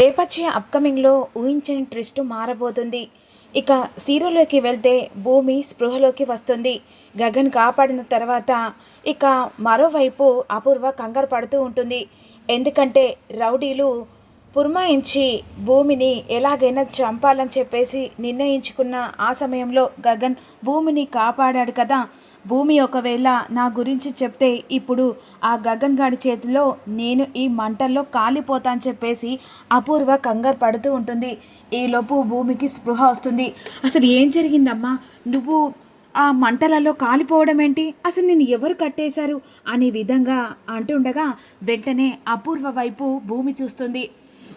రేపచ్చే అప్కమింగ్లో ఊహించని ట్విస్ట్ మారబోతుంది. ఇక సీరోలోకి వెళ్తే భూమి స్పృహలోకి వస్తుంది. గగన్ కాపాడిన తర్వాత ఇక మరోవైపు అపూర్వ కంగారు పడుతూ ఉంటుంది. ఎందుకంటే రౌడీలు పురమాయించి భూమిని ఎలాగైనా చంపాలని చెప్పేసి నిర్ణయించుకున్న ఆ సమయంలో గగన్ భూమిని కాపాడాడు కదా. భూమి ఒకవేళ నా గురించి చెప్తే ఇప్పుడు ఆ గగన్ గాడి చేతిలో నేను ఈ మంటల్లో కాలిపోతాను చెప్పేసి అపూర్వ కంగారు పడుతూ ఉంటుంది. ఈలోపు భూమికి స్పృహ వస్తుంది. అసలు ఏం జరిగిందమ్మా? నువ్వు ఆ మంటలలో కాలిపోవడం ఏంటి? అసలు నేను ఎవరు కట్టేశారు? అనే విధంగా అంటుండగా వెంటనే అపూర్వ వైపు భూమి చూస్తుంది.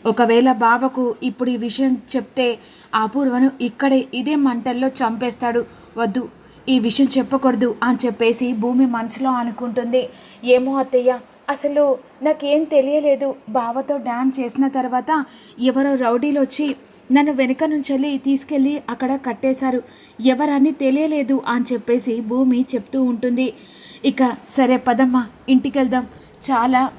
ఒకవేళ బావకు ఇప్పుడు ఈ విషయం చెప్తే ఆ అపూర్వను ఇక్కడే ఇదే మంటల్లో చంపేస్తాడు. వద్దు ఈ విషయం చెప్పకూడదు అని చెప్పేసి భూమి మనసులో అనుకుంటుంది. ఏమో అత్తయ్య అసలు నాకేం తెలియలేదు. బావతో డ్యాన్స్ చేసిన తర్వాత ఎవరో రౌడీలు వచ్చి నన్ను వెనుక నుంచి వెళ్ళి తీసుకెళ్ళి అక్కడ కట్టేశారు. ఎవరని తెలియలేదు అని చెప్పేసి భూమి చెప్తూ ఉంటుంది. ఇక సరే పదమ్మా ఇంటికి వెళ్దాం చాలా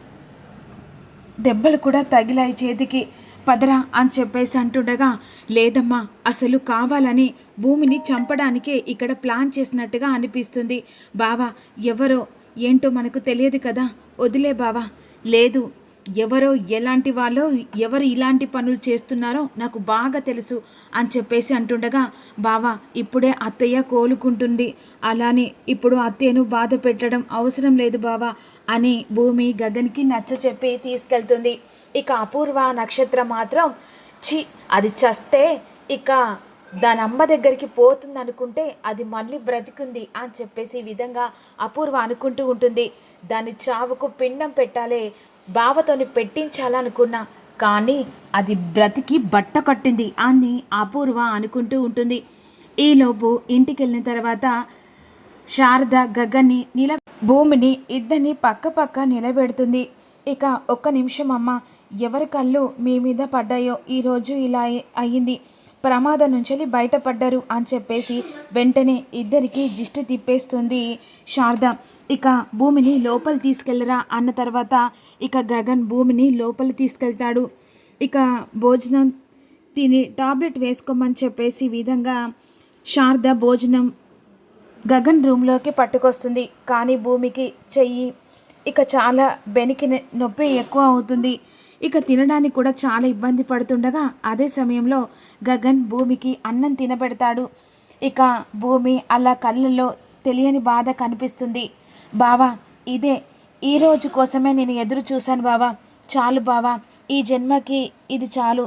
దెబ్బలు కూడా తగిలాయి చేతికి. పదరా అని చెప్పేసి అంటుండగా లేదమ్మా అసలు కావాలని భూమిని చంపడానికే ఇక్కడ ప్లాన్ చేసినట్టుగా అనిపిస్తుంది. బావా ఎవరో ఏంటో మనకు తెలియదు కదా. వదిలే బావా. లేదు ఎవరో ఎలాంటి వాళ్ళో ఎవరు ఇలాంటి పనులు చేస్తున్నారో నాకు బాగా తెలుసు అని చెప్పేసి అంటుండగా బావా ఇప్పుడే అత్తయ్య కోలుకుంటుంది. అలానే ఇప్పుడు అత్తయ్యను బాధ పెట్టడం అవసరం లేదు బావా అని భూమి గగన్కి నచ్చ చెప్పి తీసుకెళ్తుంది. ఇక అపూర్వ నక్షత్రం మాత్రం చి అది చస్తే ఇక దాని అమ్మ దగ్గరికి పోతుంది అనుకుంటే అది మళ్ళీ బ్రతికుంది అని చెప్పేసి ఈ విధంగా అపూర్వ అనుకుంటూ ఉంటుంది. దాని చావుకు పిండం పెట్టాలే బావతోని పెట్టించాలనుకున్నా కానీ అది బ్రతికి బట్ట కట్టింది అని అపూర్వ అనుకుంటూ ఉంటుంది. ఈలోపు ఇంటికి వెళ్ళిన తర్వాత శారద గగన్ని నిల భూమిని ఇద్దరిని పక్క పక్క నిలబెడుతుంది. ఇక ఒక్క నిమిషం అమ్మ ఎవరి కళ్ళు మీ మీద పడ్డాయో ఈరోజు ఇలా అయ్యింది. ప్రమాదం నుంచి బయటపడ్డారు అని చెప్పేసి వెంటనే ఇద్దరికి జిష్టి తిప్పేస్తుంది శారద. ఇక భూమిని లోపల తీసుకెళ్ళరా అన్న తర్వాత ఇక గగన్ భూమిని లోపల తీసుకెళ్తాడు. ఇక భోజనం తిని టాబ్లెట్ వేసుకోమని చెప్పేసి విధంగా శారద భోజనం గగన్ రూమ్లోకి పట్టుకొస్తుంది. కానీ భూమికి చెయ్యి ఇక చాలా బెనికి నొప్పి ఎక్కువ అవుతుంది. ఇక తినడానికి కూడా చాలా ఇబ్బంది పడుతుండగా అదే సమయంలో గగన్ భూమికి అన్నం తినబెడతాడు. ఇక భూమి అలా కళ్ళల్లో తెలియని బాధ కనిపిస్తుంది. బావా ఇదే ఈ రోజు కోసమే నేను ఎదురు చూశాను బావా. చాలు బావా ఈ జన్మకి ఇది చాలు.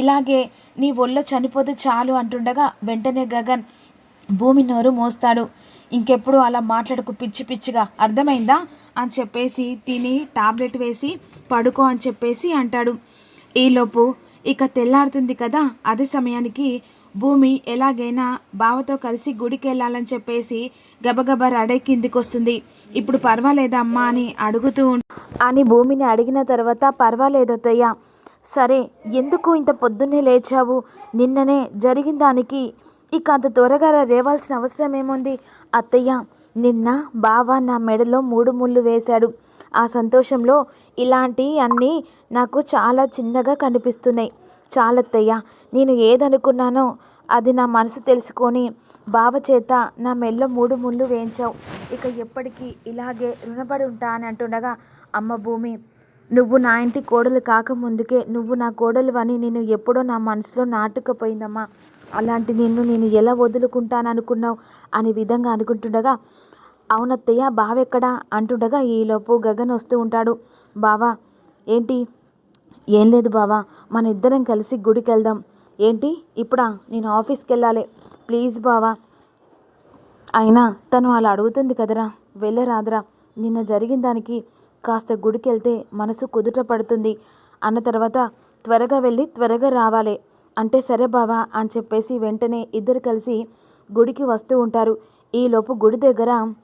ఇలాగే నీ ఒళ్ళో చనిపోతే చాలు అంటుండగా వెంటనే గగన్ భూమి నోరు మోస్తాడు. ఇంకెప్పుడు అలా మాట్లాడకు పిచ్చి పిచ్చిగా. అర్థమైందా? అని చెప్పేసి తిని టాబ్లెట్ వేసి పడుకో అని చెప్పేసి అంటాడు. ఈలోపు ఇక తెల్లారుతుంది కదా అదే సమయానికి భూమి ఎలాగైనా బావతో కలిసి గుడికి వెళ్ళాలని చెప్పేసి గబగబా రడై కిందికి వస్తుంది ఇప్పుడు పర్వాలేదా అమ్మా అని అడుగుతూ అని భూమిని అడిగిన తర్వాత పర్వాలేదత్తయ్య సరే ఎందుకు ఇంత పొద్దున్నే లేచావు? నిన్ననే జరిగిన దానికి ఇక అంత త్వరగా రేవాల్సిన అవసరం ఏముంది? అత్తయ్య నిన్న బావ నా మెడలో మూడు ముళ్ళు వేశాడు. ఆ సంతోషంలో ఇలాంటి అన్నీ నాకు చాలా చిన్నగా కనిపిస్తున్నాయి. చాలత్తయ్య నేను ఏదనుకున్నానో అది నా మనసు తెలుసుకొని బావ చేత నా మెడలో మూడు ముళ్ళు వేయించావు. ఇక ఎప్పటికీ ఇలాగే రుణపడి ఉంటా అని అంటుండగా అమ్మ భూమి నువ్వు నా ఇంటి కోడలు కాకముందుకే నువ్వు నా కోడలు అని నేను ఎప్పుడో నా మనసులో నాటుకపోయిందమ్మా. అలాంటి నిన్ను నేను ఎలా వదులుకుంటాననుకున్నావు అనే విధంగా అనుకుంటుండగా అవునత్తయ్య బావెక్కడా? అంటుండగా ఈలోపు గగన్ వస్తూ ఉంటాడు. బావా ఏంటి? ఏం లేదు బావా మన ఇద్దరం కలిసి గుడికి వెళ్దాం ఏంటి? ఇప్పుడా? నేను ఆఫీస్కి వెళ్ళాలి ప్లీజ్ బావా. అయినా తను అలా అడుగుతుంది కదరా. వెళ్ళరాదురా. నిన్న జరిగిన దానికి కాస్త గుడికి వెళ్తే మనసు కుదుట పడుతుంది. అన్న తర్వాత త్వరగా వెళ్ళి త్వరగా రావాలి. అంటే సరే బావా అని చెప్పేసి వెంటనే ఇద్దరు కలిసి గుడికి వస్తూ ఉంటారు. ఈలోపు గుడి దగ్గర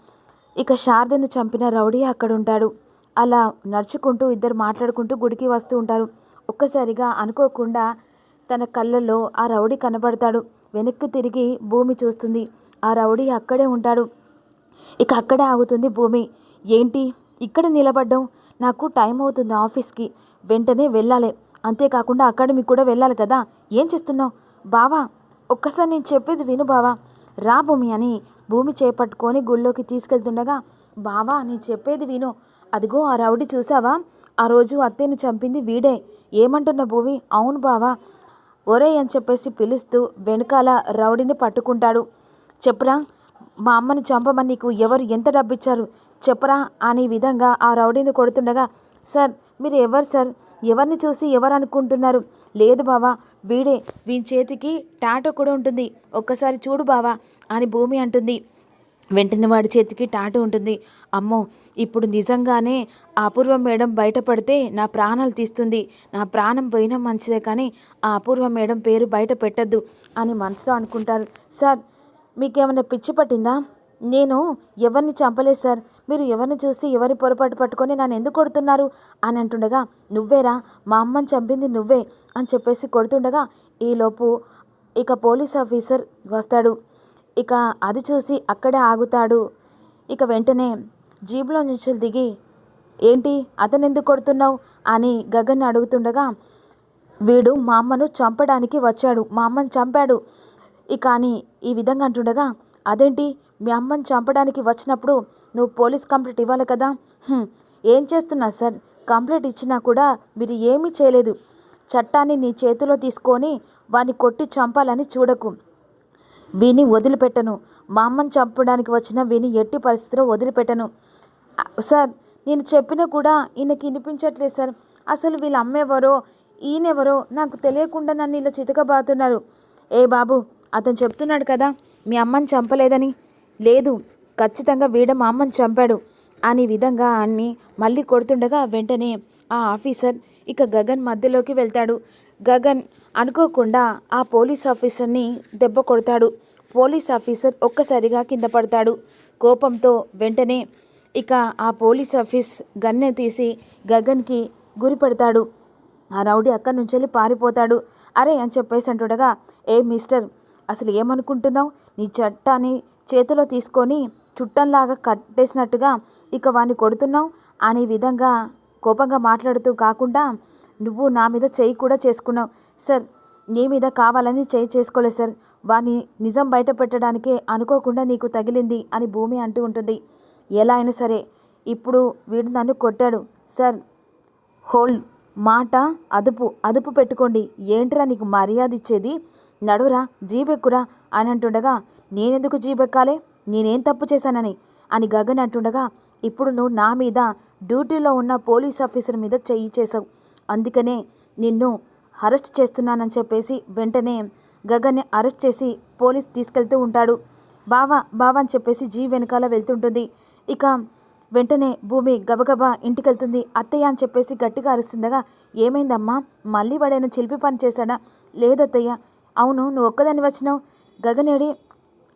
ఇక శారదను చంపిన రౌడీ అక్కడ ఉంటాడు. అలా నడుచుకుంటూ ఇద్దరు మాట్లాడుకుంటూ గుడికి వస్తూ ఉంటారు. ఒక్కసారిగా అనుకోకుండా తన కళ్ళల్లో ఆ రౌడీ కనబడతాడు. వెనక్కి తిరిగి భూమి చూస్తుంది. ఆ రౌడీ అక్కడే ఉంటాడు. ఇక అక్కడే ఆగుతుంది భూమి. ఏంటి? ఇక్కడ నిలబడ్డం? నాకు టైం అవుతుంది ఆఫీస్కి. వెంటనే వెళ్ళాలి. అంతేకాకుండా అకాడమీకి కూడా వెళ్ళాలి కదా. ఏం చేస్తున్నావు? బావా ఒక్కసారి నేను చెప్పేది విను బావా. రా భూమి అని భూమి చేపట్టుకొని గుళ్ళోకి తీసుకెళ్తుండగా బావా నేను చెప్పేది విను. అదిగో ఆ రౌడీ చూసావా? ఆ రోజు అత్తేను చంపింది వీడే. ఏమంటున్న భూమి? అవును బావా. ఒరే అని చెప్పేసి పిలుస్తూ వెనకాల రౌడీని పట్టుకుంటాడు. చెప్పరా మా అమ్మని చంపమని నీకు ఎవరు ఎంత డబ్బిచ్చారు? చెప్పరా అనే విధంగా ఆ రౌడీని కొడుతుండగా సార్ మీరు ఎవరు సార్? ఎవరిని చూసి ఎవరు అనుకుంటున్నారు లేదు బావా వీడే. వీని చేతికి టాటో కూడా ఉంటుంది. ఒక్కసారి చూడు బావా అని భూమి అంటుంది. వెంటనే వాడి చేతికి టాటూ ఉంటుంది. అమ్మో ఇప్పుడు నిజంగానే ఆ అపూర్వ మేడం బయటపడితే నా ప్రాణాలు తీస్తుంది. నా ప్రాణం పోయినా మంచిదే కానీ ఆ అపూర్వ మేడం పేరు బయట పెట్టద్దు అని మనసులో అనుకుంటారు. సార్ మీకేమైనా పిచ్చి పట్టిందా? నేను ఎవరిని చంపలేదు సార్. మీరు ఎవరిని చూసి ఎవరి పొరపాటు పట్టుకొని నన్ను ఎందుకు కొడుతున్నారు? అని అంటుండగా నువ్వేరా మా అమ్మని చంపింది నువ్వే అని చెప్పేసి కొడుతుండగా ఈలోపు ఇక పోలీస్ ఆఫీసర్ వస్తాడు. ఇక అది చూసి అక్కడే ఆగుతాడు. ఇక వెంటనే జీబులో నుంచి దిగి ఏంటి అతను ఎందుకు కొడుతున్నావు? అని గగన్ అడుగుతుండగా వీడు మా అమ్మను చంపడానికి వచ్చాడు. మా అమ్మని చంపాడు. ఇక అని ఈ విధంగా అంటుండగా అదేంటి? మీ అమ్మని చంపడానికి వచ్చినప్పుడు నువ్వు పోలీస్ కంప్లైంట్ ఇవ్వాలి కదా? ఏం చేస్తున్నా సార్? కంప్లైంట్ ఇచ్చినా కూడా మీరు ఏమీ చేయలేదు. చట్టాన్ని నీ చేతిలో తీసుకొని వాని కొట్టి చంపాలని చూడకు. వీని వదిలిపెట్టను. మా అమ్మని చంపడానికి వచ్చిన వీని ఎట్టి పరిస్థితిలో వదిలిపెట్టను. సార్ నేను చెప్పినా కూడా ఈయనకి వినిపించట్లేదు సార్. అసలు వీళ్ళ అమ్మేవరో ఈయనెవరో నాకు తెలియకుండా నన్ను ఇలా చితకబాతున్నారు ఏ బాబు అతను చెప్తున్నాడు కదా మీ అమ్మని చంపలేదని. లేదు ఖచ్చితంగా వీడ మా అమ్మని చంపాడు అని విధంగా అన్ని మళ్ళీ కొడుతుండగా వెంటనే ఆ ఆఫీసర్ ఇక గగన్ మధ్యలోకి వెళ్తాడు. గగన్ అనుకోకుండా ఆ పోలీస్ ఆఫీసర్ని దెబ్బ కొడతాడు. పోలీస్ ఆఫీసర్ ఒక్కసారిగా కింద పడతాడు. కోపంతో వెంటనే ఇక ఆ పోలీస్ ఆఫీస్ గన్నె తీసి గగన్కి గురిపెడతాడు ఆ రౌడీ అక్కడి నుంచి వెళ్ళి పారిపోతాడు. అరే అని చెప్పేసి అంటుండగా ఏ మిస్టర్ అసలు ఏమనుకుంటున్నావు? నీ చట్టాన్ని చేతిలో తీసుకొని చుట్టంలాగా కట్టేసినట్టుగా ఇక వాడిని కొడుతున్నావు అనే విధంగా కోపంగా మాట్లాడుతూ కాకుండా నువ్వు నా మీద చేయి కూడా చేసుకున్నావు. సార్ నీ మీద కావాలని చేయి చేసుకోలేదు సార్. వాని నిజం బయట పెట్టడానికే అనుకోకుండా నీకు తగిలింది అని భూమి అంటూ ఉంటుంది. ఎలా అయినా సరే ఇప్పుడు వీడు నన్ను కొట్టాడు. సార్ హోల్డ్ మాట అదుపు అదుపు పెట్టుకోండి. ఏంట్రా నీకు మర్యాద ఇచ్చేది నడురా జీబెక్కురా అని అంటుండగా నేనెందుకు జీబెక్కాలే? నేనేం తప్పు చేశానని? అని గగన్ అంటుండగా ఇప్పుడు నువ్వు నా మీద డ్యూటీలో ఉన్న పోలీస్ ఆఫీసర్ మీద చెయ్యి చేసావు అందుకనే నిన్ను అరెస్ట్ చేస్తున్నానని చెప్పేసి వెంటనే గగన్ని అరెస్ట్ చేసి పోలీస్ తీసుకెళ్తూ ఉంటాడు. బావా బావా అని చెప్పేసి జీ వెనకాల వెళ్తుంటుంది. ఇక వెంటనే భూమి గబగబా ఇంటికెళ్తుంది. అత్తయ్య అని చెప్పేసి గట్టిగా అరుస్తుండగా ఏమైందమ్మా? మళ్ళీ వాడైనా చిలిపి పని చేశాడా? లేదత్తయ్య. అవును నువ్వు ఒక్కదాన్ని వచ్చినావు. గగనేడి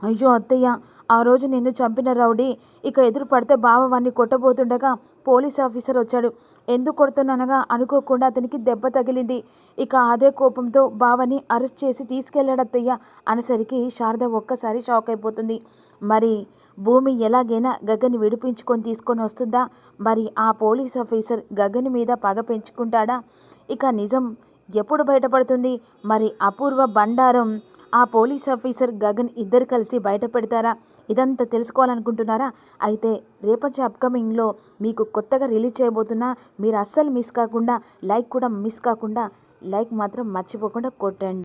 అయ్యో అత్తయ్య ఆ రోజు నిన్ను చంపిన రౌడీ ఇక ఎదురు పడితే బావ వాణ్ణి కొట్టబోతుండగా పోలీస్ ఆఫీసర్ వచ్చాడు. ఎందుకు కొడుతున్నానగా? అనుకోకుండా అతనికి దెబ్బ తగిలింది. ఇక అదే కోపంతో బావని అరెస్ట్ చేసి తీసుకెళ్ళాడు అత్తయ్య అనేసరికి శారద ఒక్కసారి షాక్ అయిపోతుంది. మరి భూమి ఎలాగైనా గగ్గని విడిపించుకొని తీసుకొని వస్తుందా? మరి ఆ పోలీస్ ఆఫీసర్ గగ్గని మీద పగ పెంచుకుంటాడా? ఇక నిజం ఎప్పుడు బయటపడుతుంది? మరి అపూర్వ బండారం ఆ పోలీస్ ఆఫీసర్ గగన్ ఇద్దరు కలిసి బయట పెడతారా ఇదంతా తెలుసుకోవాలనుకుంటున్నారా? అయితే రేపటి అప్కమింగ్లో మీకు కొత్తగా రిలీజ్ చేయబోతున్నా మీరు అస్సలు మిస్ కాకుండా లైక్ కూడా మిస్ కాకుండా లైక్ మాత్రం మర్చిపోకుండా కొట్టండి.